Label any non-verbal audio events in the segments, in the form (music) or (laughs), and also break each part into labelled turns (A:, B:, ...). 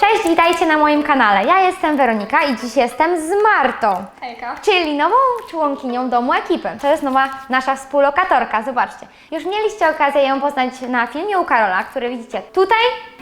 A: Cześć, witajcie na moim kanale. Ja jestem Weronika i dziś jestem z Martą,
B: Hejka.
A: czyli nową członkinią domu ekipy. To jest nowa nasza współlokatorka, zobaczcie. Już mieliście okazję ją poznać na filmie u Karola, który widzicie tutaj.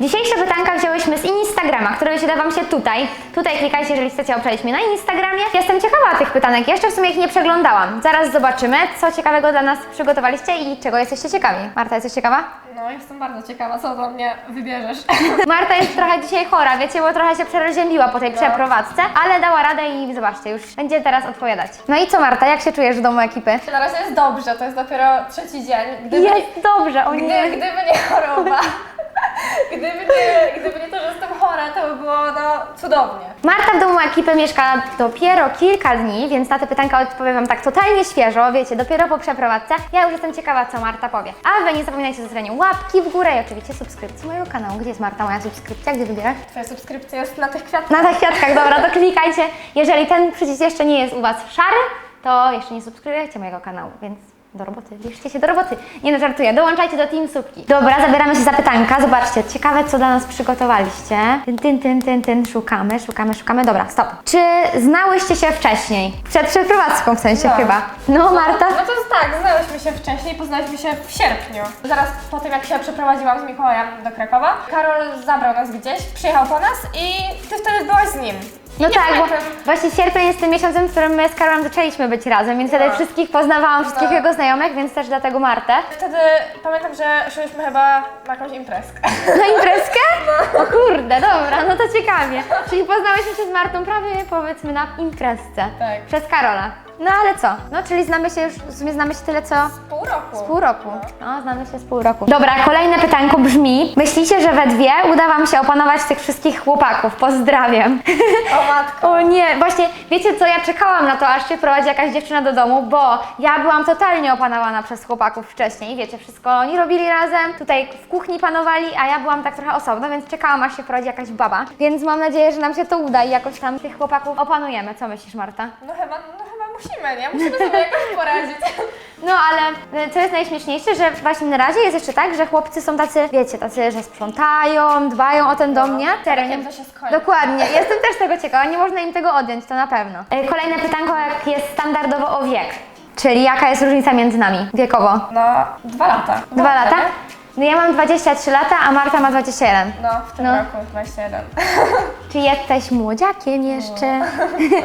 A: Dzisiejsze pytanka wzięłyśmy z Instagrama, który wyświetla Wam się tutaj. Tutaj klikajcie, jeżeli chcecie obczaić mnie na Instagramie. Jestem ciekawa tych pytanek, jeszcze w sumie ich nie przeglądałam. Zaraz zobaczymy, co ciekawego dla nas przygotowaliście i czego jesteście ciekawi. Marta, jesteś ciekawa?
B: No, jestem bardzo ciekawa, co do mnie wybierzesz. (laughs)
A: Marta jest trochę dzisiaj chora, wiecie, bo trochę się przeroziębiła po tej
B: No.
A: przeprowadzce, ale dała radę i zobaczcie, już będzie teraz odpowiadać. No i co Marta, jak się czujesz w domu ekipy?
B: Na razie jest dobrze, to jest dopiero trzeci dzień. Gdyby,
A: Jest dobrze, o
B: gdy,
A: nie.
B: gdyby nie choroba, (laughs) gdyby nie, gdyby nie to, że jestem chora, to by było no, cudownie.
A: Marta w domu ekipy mieszka dopiero kilka dni, więc na te pytanka odpowiem Wam tak totalnie świeżo, wiecie, dopiero po przeprowadzce. Ja już jestem ciekawa, co Marta powie. A Wy nie zapominajcie o zostawieniu łapki w górę i oczywiście subskrypcji mojego kanału. Gdzie jest Marta, moja subskrypcja? Gdzie wybierasz?
B: Twoja subskrypcja jest na tych kwiatkach.
A: Na tych kwiatkach, dobra, to klikajcie. Jeżeli ten przycisk jeszcze nie jest u Was szary, to jeszcze nie subskrybujecie mojego kanału, więc do roboty, bierzcie się do roboty. Nie no, żartuję, dołączajcie do Team Subki. Dobra, zabieramy się za pytanka. Zobaczcie, ciekawe co dla nas przygotowaliście. Tyn, tyn, tyn, tyn, tyn, szukamy, szukamy, szukamy. Dobra, stop. Czy znałyście się wcześniej? Przed przeprowadzką w sensie
B: No.
A: chyba. No, Marta?
B: No to jest tak, znałyśmy się wcześniej, poznaliśmy się w sierpniu. Zaraz po tym, jak się przeprowadziłam z Mikołajem do Krakowa, Karol zabrał nas gdzieś, przyjechał po nas i ty wtedy byłaś z nim.
A: No
B: Nie
A: tak, bo
B: pamiętam.
A: właśnie sierpień jest tym miesiącem, w którym my z Karolem zaczęliśmy być razem, więc wtedy
B: No.
A: wszystkich poznawałam, wszystkich
B: No.
A: jego znajomych, więc też dlatego Martę.
B: Wtedy pamiętam, że szłyśmy chyba na jakąś imprezkę. (laughs)
A: Na imprezkę? (laughs) O kurde, dobra, no to ciekawie. Czyli poznałyśmy się z Martą prawie powiedzmy na imprezce.
B: Tak.
A: Przez Karola. No ale co? No czyli znamy się już, w sumie znamy się tyle co
B: Pół roku.
A: z pół roku. No, znamy się z pół roku. Dobra, kolejne pytanko brzmi. Myślicie, że we dwie uda Wam się opanować tych wszystkich chłopaków? Pozdrawiam.
B: O matko. (laughs)
A: O nie, właśnie wiecie co, ja czekałam na to, aż się prowadzi jakaś dziewczyna do domu, bo ja byłam totalnie opanowana przez chłopaków wcześniej, wiecie, wszystko oni robili razem, tutaj w kuchni panowali, a ja byłam tak trochę osobno, więc czekałam, aż się prowadzi jakaś baba, więc mam nadzieję, że nam się to uda i jakoś tam tych chłopaków opanujemy. Co myślisz, Marta?
B: No chyba, no chyba musimy, nie? Musimy sobie jakoś poradzić.
A: No ale e, co jest najśmieszniejsze, że właśnie na razie jest jeszcze tak, że chłopcy są tacy, wiecie, tacy, że sprzątają, dbają o ten dom, nie? Serio, nie?
B: Kiedy to się skończy?
A: Dokładnie, jestem też tego ciekawa, nie można im tego odjąć, to na pewno. E, Kolejne pytanko, jak jest standardowo o wiek, czyli jaka jest różnica między nami wiekowo?
B: No, dwa lata.
A: Dwa lata?
B: nie?
A: No ja mam 23 lata, a Marta ma 21.
B: No, w tym
A: No.
B: roku 21. (laughs)
A: Czy jesteś młodziakiem jeszcze?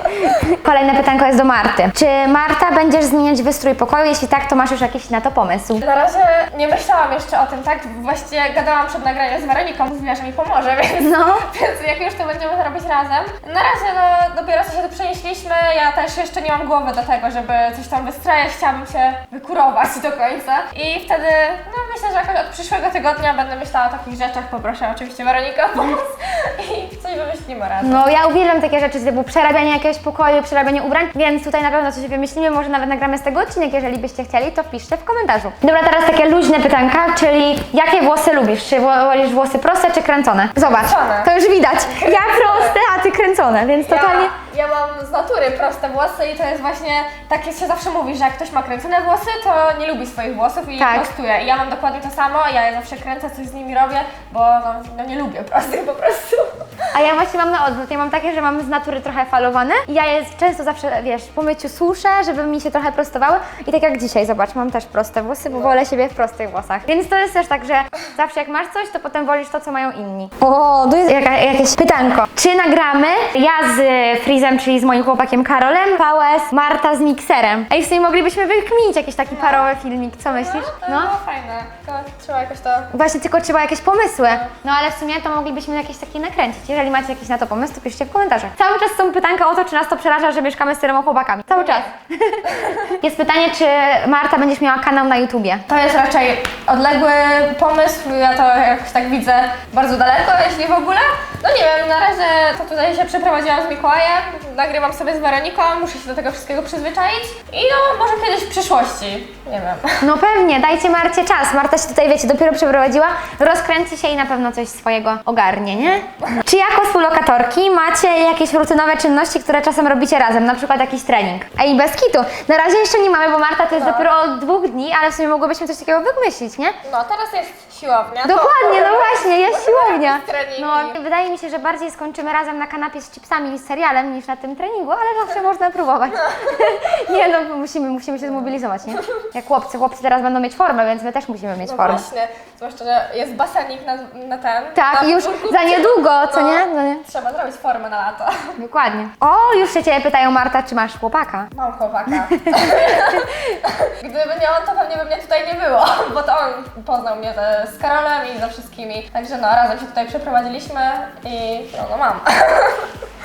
A: (laughs) Kolejne pytanko jest do Marty. Czy Marta będziesz zmieniać wystrój pokoju? Jeśli tak, to masz już jakiś na to pomysł?
B: Na razie nie myślałam jeszcze o tym, tak? Właściwie gadałam przed nagraniem z Weroniką, mówiła, że mi pomoże, (laughs) więc,
A: No.
B: więc jak już to będziemy robić razem. Na razie no, dopiero co się tu przenieśliśmy, ja też jeszcze nie mam głowy do tego, żeby coś tam wystrajać, chciałabym się wykurować do końca. I wtedy, no myślę, że jakoś od przyszłego tygodnia będę myślała o takich rzeczach, poproszę oczywiście Weronikę o pomoc (laughs) i coś wymyślimy razem.
A: No ja uwielbiam takie rzeczy typu przerabianie jakiegoś pokoju, przerabianie ubrań, więc tutaj na pewno coś wymyślimy, może nawet nagramy z tego odcinek, jeżeli byście chcieli, to wpiszcie w komentarzu. Dobra, teraz takie luźne pytanka, czyli jakie włosy lubisz? Czy wolisz włosy proste czy kręcone? Zobacz,
B: Kręcone.
A: to już widać. Ja (laughs) proste, a ty kręcone, więc totalnie...
B: Ja, ja mam z natury proste włosy i to jest właśnie, tak się zawsze mówi, że jak ktoś ma kręcone włosy, to nie lubi swoich włosów i
A: Tak.
B: je prostuje. I ja mam dokładnie to samo, ja je zawsze kręcę, coś z nimi robię, bo no, no nie lubię prostych po prostu.
A: A ja właśnie mam na odwrót. Ja mam takie, że mam z natury trochę falowane i ja je często zawsze, wiesz, po myciu suszę, żeby mi się trochę prostowały. I tak jak dzisiaj, zobacz, mam też proste włosy, bo wolę siebie w prostych włosach. Więc to jest też tak, że zawsze jak masz coś, to potem wolisz to, co mają inni. O, tu jest jaka, jakieś pytanko. Czy nagramy ja z Frizem, czyli z moim chłopakiem Karolem, VS, Marta z mikserem? Ej, w sumie moglibyśmy wykminić jakiś taki parowy filmik, co myślisz?
B: To było fajne, tylko trzeba jakoś to...
A: Właśnie tylko trzeba jakieś pomysły. No ale w sumie to moglibyśmy jakieś takie nakręcić. Jeżeli macie jakiś na to pomysł, to piszcie w komentarzach. Cały czas są pytanka o to, czy nas to przeraża, że mieszkamy z tyloma chłopakami. Cały czas. (laughs) Jest pytanie, czy Marta będziesz miała kanał na YouTubie.
B: To jest raczej odległy pomysł, ja to jakoś tak widzę bardzo daleko, jeśli w ogóle. No nie wiem, na razie to tutaj się przeprowadziłam z Mikołajem, nagrywam sobie z Weroniką, muszę się do tego wszystkiego przyzwyczaić i no może kiedyś w przyszłości, nie wiem.
A: No pewnie, dajcie Marcie czas. Marta się tutaj, wiecie, dopiero przeprowadziła, rozkręci się i na pewno coś swojego ogarnie, nie? Czy jako współlokatorki macie jakieś rutynowe czynności, które czasem robicie razem, na przykład jakiś trening? Ej, bez kitu. Na razie jeszcze nie mamy, bo Marta to jest
B: No.
A: dopiero od dwóch dni, ale w sumie mogłybyśmy coś takiego wymyślić, nie?
B: No teraz jest Siłownia. to-
A: Dokładnie, no właśnie, jest siłownia. No, wydaje mi się, że bardziej skończymy razem na kanapie z chipsami i z serialem niż na tym treningu, ale zawsze można próbować. Nie no, musimy, musimy się zmobilizować, nie? Jak chłopcy, chłopcy teraz będą mieć formę, więc my też musimy mieć
B: No
A: formę.
B: właśnie, zwłaszcza, że jest basenik na, na ten.
A: Tak,
B: na
A: już
B: podwórku.
A: za niedługo, co nie? No nie?
B: Trzeba zrobić formę na lato. (laughs)
A: Dokładnie. O, już się Ciebie pytają, Marta, czy masz chłopaka?
B: Mam chłopaka. (laughs) Gdyby nie on, to pewnie by mnie tutaj nie było, (laughs) bo to on poznał mnie ze, z Karolem i ze wszystkimi. Także no, razem się tutaj przeprowadziliśmy i no, no mam.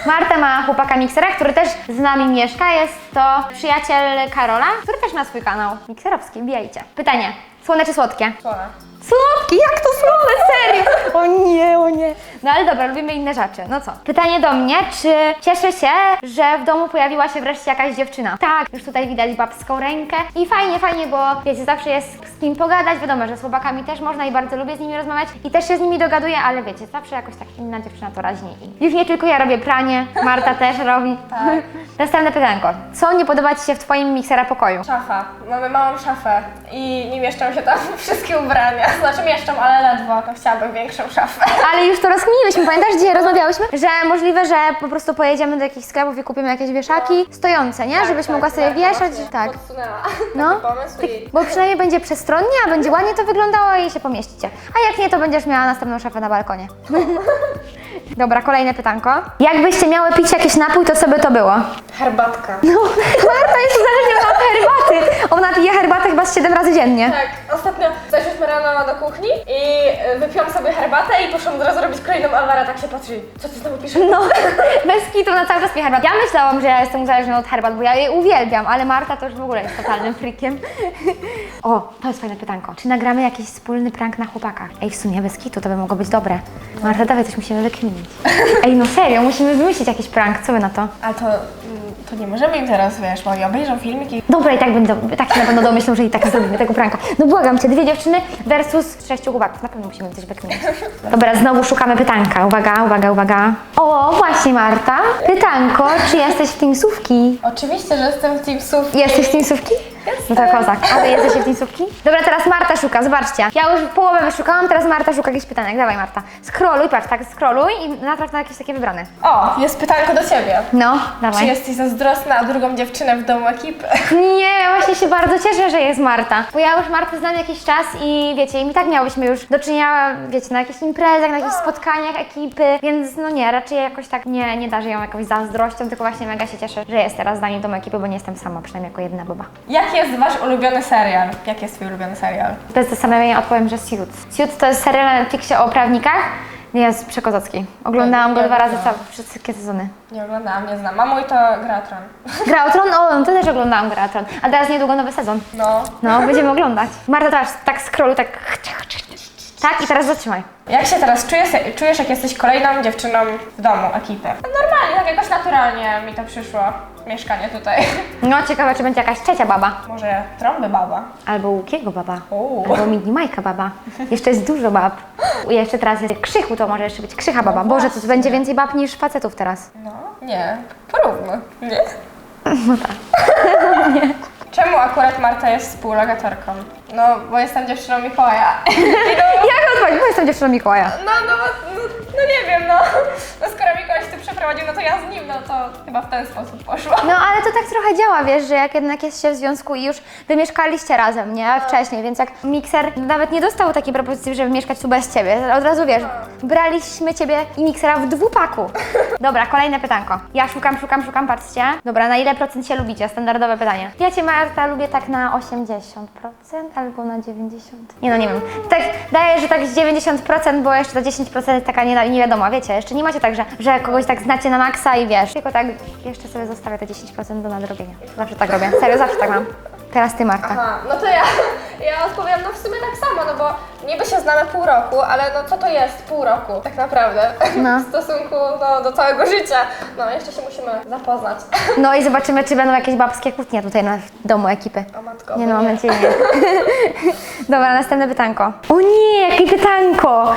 A: Marta ma chłopaka miksera, który też z nami mieszka. Jest to przyjaciel Karola, który też ma swój kanał mikserowski. Bijajcie. Pytanie. Słone czy słodkie?
B: Słone.
A: Słodki, jak to słone, serio? (laughs) O nie, o nie. No ale dobra, lubimy inne rzeczy. No co? Pytanie do mnie, czy cieszę się, że w domu pojawiła się wreszcie jakaś dziewczyna? Tak, już tutaj widać babską rękę i fajnie, fajnie, bo wiecie, zawsze jest z kim pogadać. Wiadomo, że z chłopakami też można i bardzo lubię z nimi rozmawiać i też się z nimi dogaduję, ale wiecie, zawsze jakoś tak inna dziewczyna to raźniej. I już nie tylko ja robię pranie, Marta też robi.
B: Tak. (laughs)
A: Następne pytanko. Co nie podoba Ci się w Twoim miksera pokoju?
B: Szafa. Mamy małą szafę i nie mieszczą się tam (laughs) wszystkie ubrania. Znaczy mieszczą, ale ledwo. No, chciałabym większą szafę.
A: Ale już to rozkminiłyśmy, pamiętasz, dzisiaj rozmawiałyśmy? Że możliwe, że po prostu pojedziemy do jakichś sklepów i kupimy jakieś wieszaki stojące, nie? Żebyś mogła sobie
B: tak,
A: wieszać. Tak.
B: Podsunęła (laughs)
A: No,
B: taki pomysł
A: tak,
B: i...
A: bo przynajmniej będzie przestronnie, a będzie ładnie to wyglądało i się pomieścicie. A jak nie, to będziesz miała następną szafę na balkonie. (laughs) Dobra, kolejne pytanko. Jakbyście miały pić jakiś napój, to co by to było?
B: Herbatka.
A: No, (laughs) Marta jest uzależniona od herbaty. Ona pije herbatę chyba z 7 razy dziennie.
B: Tak, ostatnio zeszłyśmy rano do kuchni i y, wypiłam sobie herbatę i poszłam od razu robić kolejną Alvara, tak się patrzy, co ty znowu piszesz?
A: No, (laughs) bez kitu na cały czas pije herbatę. Ja myślałam, że ja jestem uzależniona od herbat, bo ja je uwielbiam, ale Marta to już w ogóle jest totalnym frikiem. (laughs) O, to jest fajne pytanko. Czy nagramy jakiś wspólny prank na chłopakach? Ej, w sumie bez kitu to by mogło być dobre. Marta, dawaj, coś musimy wykminić. (laughs) Ej, no serio, musimy wymyślić jakiś prank. Co wy na to?
B: A to, mm, to nie możemy im teraz, wiesz, bo oni obejrzą filmik i...
A: Dobra, i tak będą, tak się na pewno domyślą, że i tak zrobimy tego pranka. No błagam cię, dwie dziewczyny versus sześciu chłopaków. Na pewno musimy coś wykminić. Dobra, znowu szukamy pytanka. Uwaga, uwaga, uwaga. O, właśnie Marta. Pytanko, czy jesteś w Teamsówki?
B: Oczywiście, że jestem w Teamsów.
A: Jesteś w Teamsówki? No to kozak. A wy jesteście w Teamsówki? Dobra, teraz Marta szuka, zobaczcie. Ja już połowę wyszukałam, teraz Marta szuka jakichś pytanek. Dawaj Marta. Scrolluj, patrz, tak scrolluj i natraf na jakieś takie wybrane.
B: O, jest pytanko do Ciebie.
A: No,
B: Czy
A: dawaj.
B: jesteś zazdrosna o drugą dziewczynę w domu ekipy?
A: Nie, ja właśnie się bardzo cieszę, że jest Marta. Bo ja już Martę znam jakiś czas i wiecie, i tak miałyśmy już do czynienia, wiecie, na jakichś imprezach, na jakichś spotkaniach ekipy, więc no nie, raczej jakoś tak nie, nie darzę ją jakąś zazdrością, tylko właśnie mega się cieszę, że jest teraz z nami w domu ekipy, bo nie jestem sama, przynajmniej jako jedna baba.
B: Jaki jest Wasz ulubiony serial? Jaki jest Twój ulubiony serial?
A: Bez zastanowienia odpowiem, że Suits. Suits to jest serial na Netflixie o prawnikach. Jest przekozacki. Oglądałam go
B: Nie
A: dwa razy całe, wszystkie sezony.
B: Nie oglądałam, nie znam. A mój to Gra o Tron. (laughs)
A: Gra o Tron? O, no to też oglądałam Gra o Tron. A teraz niedługo nowy sezon.
B: No.
A: No, będziemy oglądać. Marta też tak scrolluj, tak... Tak, i teraz zatrzymaj.
B: Jak się teraz czujesz, czujesz, jak jesteś kolejną dziewczyną w domu ekipy? No normalnie, tak jakoś naturalnie mi to przyszło. Mieszkanie tutaj. (laughs)
A: No, ciekawe, czy będzie jakaś trzecia baba.
B: Może trąby baba?
A: Albo Łukiego baba.
B: Uuu.
A: Albo Mini Majka baba. Jeszcze jest dużo bab. I jeszcze teraz jest Krzychu, to może jeszcze być Krzycha baba. Boże, to będzie więcej bab niż facetów teraz.
B: No, nie. Porówno. Nie? (laughs) No tak. (laughs) Czemu akurat Marta jest współlokatorką? No, bo jestem dziewczyną Mikołaja. (laughs)
A: Jak odpowiedź? Bo jestem dziewczyną Mikołaja.
B: No, no, no, no nie wiem, no. No skoro Mikołaj się tu przeprowadził, no to ja z nim, no to chyba w ten sposób poszło.
A: No ale to tak trochę działa, wiesz, że jak jednak jest się w związku i już wy mieszkaliście razem, nie? Wcześniej, więc jak mikser nawet nie dostał takiej propozycji, żeby mieszkać tu bez ciebie, od razu wiesz, braliśmy ciebie i miksera w dwupaku. Dobra, kolejne pytanko. Ja szukam, szukam, szukam, patrzcie. Dobra, na ile procent się lubicie? Standardowe pytanie. Ja cię Marta lubię tak na 80% albo na 90%. Nie no, nie wiem. Tak daję, że tak z 90%, bo jeszcze ta 10% jest taka nie, nie wiadoma, wiecie, jeszcze nie macie tak, że, że kogoś tak znacie na maksa i wiesz, tylko tak jeszcze sobie zostawię te 10% do nadrobienia. Zawsze tak robię. Serio, zawsze tak mam. Teraz ty, Marta.
B: Aha, no to ja, ja odpowiem no w sumie tak samo, no bo niby się znamy pół roku, ale no co to jest pół roku tak naprawdę
A: No. (laughs)
B: w stosunku no, do całego życia. No jeszcze się musimy zapoznać. (laughs)
A: No i zobaczymy, czy będą jakieś babskie kłótnie tutaj na w domu ekipy.
B: O matko,
A: Nie no, mam nadzieję nie. (laughs) Dobra, następne pytanko. O nie, jakie pytanko!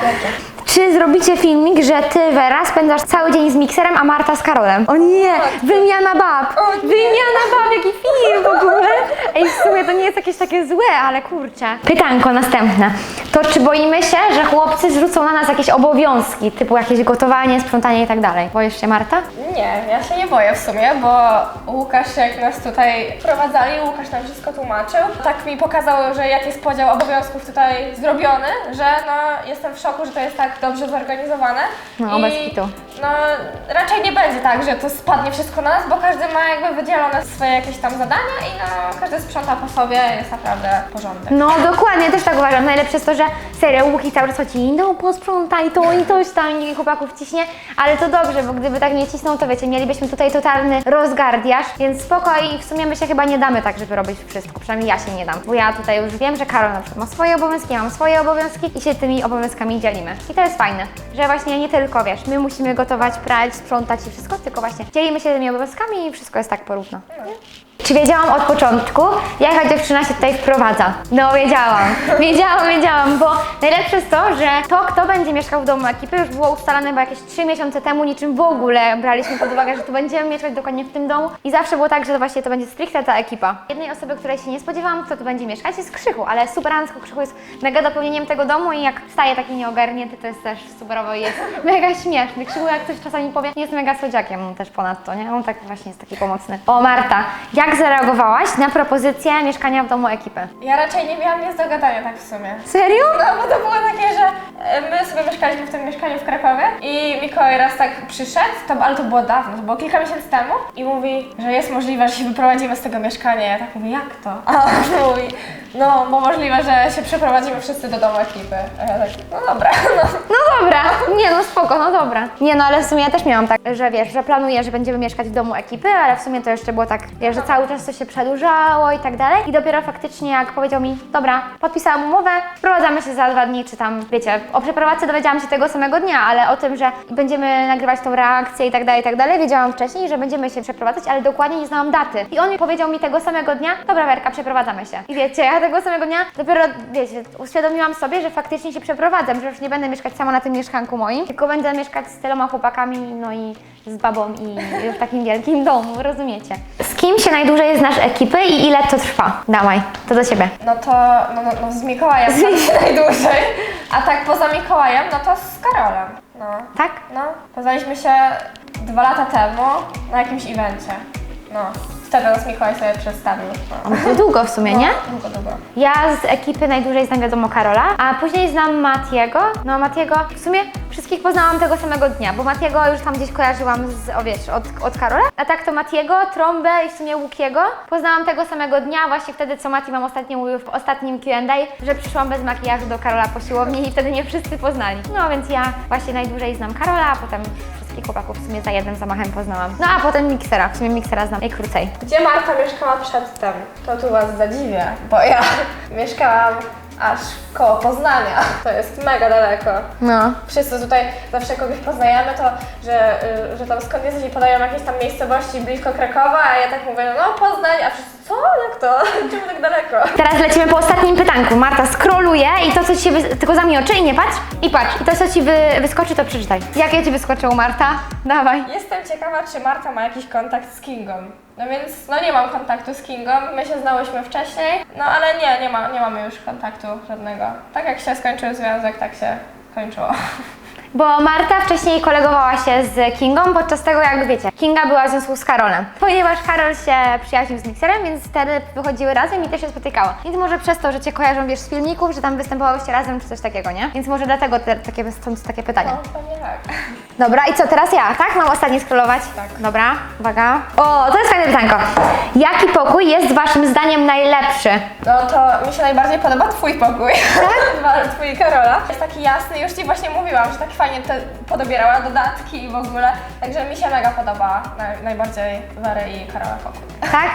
A: Czy zrobicie filmik, że ty, Wera, spędzasz cały dzień z mikserem, a Marta z Karolem? O nie, wymiana bab!
B: O nie.
A: Wymiana bab, jaki film w ogóle! Ej, w sumie to nie jest jakieś takie złe, ale kurczę. Pytanko następne. To czy boimy się, że chłopcy zrzucą na nas jakieś obowiązki, typu jakieś gotowanie, sprzątanie i tak dalej? Boisz się, Marta?
B: Nie, ja się nie boję w sumie, bo Łukasz jak nas tutaj prowadzali, Łukasz nam wszystko tłumaczył. Tak mi pokazał, że jaki jest podział obowiązków tutaj zrobiony, że no jestem w szoku, że to jest tak dobrze zorganizowane.
A: No,
B: I
A: bez kitu.
B: No raczej nie będzie tak, że to spadnie wszystko na nas, bo każdy ma jakby wydzielone swoje jakieś tam zadania i no każdy sprząta po sobie, jest naprawdę porządek.
A: No dokładnie, też tak uważam. Najlepsze jest to, że serio Łuki cały czas chodzi, no posprzątaj to i coś tam i chłopaków ciśnie, ale to dobrze, bo gdyby tak nie cisnął, to wiecie, mielibyśmy tutaj totalny rozgardiaż, więc spoko i w sumie my się chyba nie damy tak, żeby robić wszystko, przynajmniej ja się nie dam, bo ja tutaj już wiem, że Karol na przykład ma swoje obowiązki, ja mam swoje obowiązki i się tymi obowiązkami dzielimy. I to jest fajne, że właśnie nie tylko, wiesz, my musimy gotować, prać, sprzątać i wszystko, tylko właśnie dzielimy się tymi obowiązkami i wszystko jest tak porówno. Czy wiedziałam od początku, jaka dziewczyna się tutaj wprowadza? No wiedziałam, wiedziałam, wiedziałam, bo najlepsze jest to, że to, kto będzie mieszkał w domu ekipy już było ustalane chyba jakieś 3 miesiące temu, niczym w ogóle braliśmy pod uwagę, że tu będziemy mieszkać dokładnie w tym domu i zawsze było tak, że właśnie to będzie stricte ta ekipa. Jednej osoby, której się nie spodziewałam, kto tu będzie mieszkać jest Krzychu, ale superancko Krzychu jest mega dopełnieniem tego domu i jak wstaje taki nieogarnięty, to jest też superowo jest (laughs) mega śmieszny. Krzychu jak coś czasami powie, jest mega słodziakiem też ponadto, nie? On tak właśnie jest taki pomocny. O Marta, jak zareagowałaś na propozycję mieszkania w domu ekipy?
B: Ja raczej nie miałam nic do gadania tak w sumie.
A: Serio?
B: No bo to było takie, że e, my sobie mieszkaliśmy w tym mieszkaniu w Krakowie i Mikołaj raz tak przyszedł, to, ale to było dawno, to było kilka miesięcy temu i mówi, że jest możliwe, że się wyprowadzimy z tego mieszkania. Ja tak mówię, jak to? (laughs) A on mówi, no bo możliwe, że się przeprowadzimy wszyscy do domu ekipy. A ja tak, no dobra, (laughs) no.
A: No dobra, nie no spoko, no dobra. Nie no, ale w sumie ja też miałam tak, że wiesz, że planuję, że będziemy mieszkać w domu ekipy, ale w sumie to jeszcze było tak, wiesz, że cały czas to się przedłużało i tak dalej. I dopiero faktycznie jak powiedział mi, dobra, podpisałam umowę, wprowadzamy się za dwa dni, czy tam, wiecie, o przeprowadzce dowiedziałam się tego samego dnia, ale o tym, że będziemy nagrywać tą reakcję i tak dalej, i tak dalej, wiedziałam wcześniej, że będziemy się przeprowadzać, ale dokładnie nie znałam daty. I on powiedział mi tego samego dnia, dobra Werka, przeprowadzamy się. I wiecie, ja tego samego dnia dopiero, wiecie, uświadomiłam sobie, że faktycznie się przeprowadzam, że już nie będę mieszkać sama na tym mieszkanku moim, tylko będę mieszkać z tyloma chłopakami, no i z babą i w takim wielkim domu, rozumiecie? Z kim się najdłużej znasz ekipy i ile to trwa? Dawaj, to do ciebie.
B: No to no, no, no z Mikołajem się (laughs) najdłużej, a tak poza Mikołajem, no to z Karolem. No.
A: Tak?
B: No, poznaliśmy się dwa lata temu na jakimś evencie. No, wtedy nas Mikołaj sobie przedstawił. No.
A: To długo w sumie, nie?
B: No, długo, długo.
A: Ja z ekipy najdłużej znam wiadomo Karola, a później znam Matiego. No Matiego w sumie wszystkich poznałam tego samego dnia, bo Matiego już tam gdzieś kojarzyłam z, o wiesz, od, od Karola. A tak to Matiego, Trąbę i w sumie Łukiego poznałam tego samego dnia, właśnie wtedy co Mati wam ostatnio mówił w ostatnim Q&A, że przyszłam bez makijażu do Karola po siłowni i wtedy mnie wszyscy poznali. No więc ja właśnie najdłużej znam Karola, a potem wszystkich chłopaków w sumie za jednym zamachem poznałam. No a potem Miksera, w sumie Miksera znam najkrócej.
B: Gdzie Marta mieszkała przedtem? To tu was zadziwię, bo ja (laughs) mieszkałam aż koło Poznania. To jest mega daleko.
A: No.
B: Wszyscy tutaj zawsze kogoś poznajemy, to że, y, że tam skąd jesteś i podają jakieś tam miejscowości blisko Krakowa, a ja tak mówię, no Poznań, a wszyscy co? Jak to? (laughs) Czemu tak daleko?
A: Teraz lecimy po ostatnim pytanku. Marta skroluje i to, co ci się wy... tylko zamknij oczy i nie patrz. I patrz. I to, co ci wy... wyskoczy, to przeczytaj. Jakie ci wyskoczyło, Marta? Dawaj.
B: Jestem ciekawa, czy Marta ma jakiś kontakt z Kingą. No więc, no nie mam kontaktu z Kingą, my się znałyśmy wcześniej, no ale nie, nie, ma, nie mamy już kontaktu żadnego. Tak jak się skończył związek, tak się kończyło. (laughs)
A: Bo Marta wcześniej kolegowała się z Kingą podczas tego, jak wiecie, Kinga była w związku z Karolem. Ponieważ Karol się przyjaźnił z Mikserem, więc wtedy wychodziły razem i też się spotykały. Więc może przez to, że cię kojarzą, wiesz, z filmików, że tam występowałyście razem, czy coś takiego, nie? Więc może dlatego te, takie, stąd takie pytanie.
B: No, pewnie tak. (laughs)
A: Dobra, i co, teraz ja, tak? Mam ostatnie scrollować?
B: Tak.
A: Dobra, uwaga. O, to jest fajne pytanko. Jaki pokój jest waszym zdaniem najlepszy?
B: No to mi się najbardziej podoba Twój pokój. Tak? (laughs) Twój Karola. Jest taki jasny, już Ci właśnie mówiłam, że taki fajnie te podobierała dodatki i w ogóle. Także mi się mega podoba naj, najbardziej Wery i Karola pokój.
A: Tak?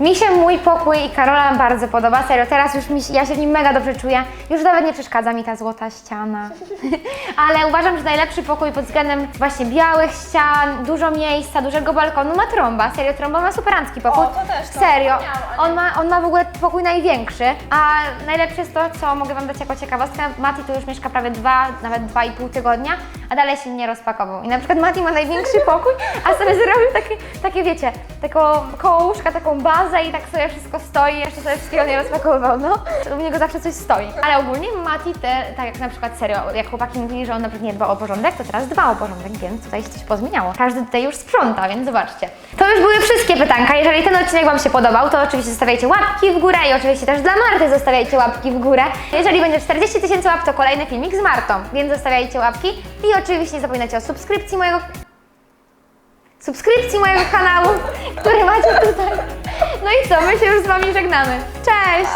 A: Mi się mój pokój i Karola bardzo podoba, serio, teraz już mi, się- ja się w nim mega dobrze czuję. Już nawet nie przeszkadza mi ta złota ściana. (laughs) Ale uważam, że najlepszy pokój pod względem właśnie białych ścian, dużo miejsca, dużego balkonu ma trąba. Serio, trąba ma superancki pokój.
B: O, to też, to
A: Serio.
B: zapomniałam, a nie-
A: On ma, on ma w ogóle pokój największy, a najlepsze jest to, co mogę Wam dać jako ciekawostkę. Mati tu już mieszka prawie dwa, nawet dwa i pół tygodnia, a dalej się nie rozpakował. I na przykład Mati ma największy pokój, a sobie zrobił takie, takie wiecie, taką koło łóżka, taką bazę i tak sobie wszystko stoi, jeszcze sobie wszystkiego nie rozpakowywał, no. U niego zawsze coś stoi. Ale ogólnie Mati te, tak jak na przykład serio, jak chłopaki mówili, że on nawet nie dba o porządek, to teraz dba o porządek, więc tutaj się coś pozmieniało. Każdy tutaj już sprząta, więc zobaczcie. To już były wszystkie pytanka. Jeżeli ten odcinek Wam się podobał, to oczywiście zostawiajcie łapki w górę i oczywiście też dla Marty zostawiajcie łapki w górę. Jeżeli będzie 40 tysięcy łap, to kolejny filmik z Martą, więc zostawiajcie łapki i oczywiście nie zapominajcie o subskrypcji mojego subskrypcji mojego kanału, który macie tutaj. No i co, my się już z Wami żegnamy. Cześć!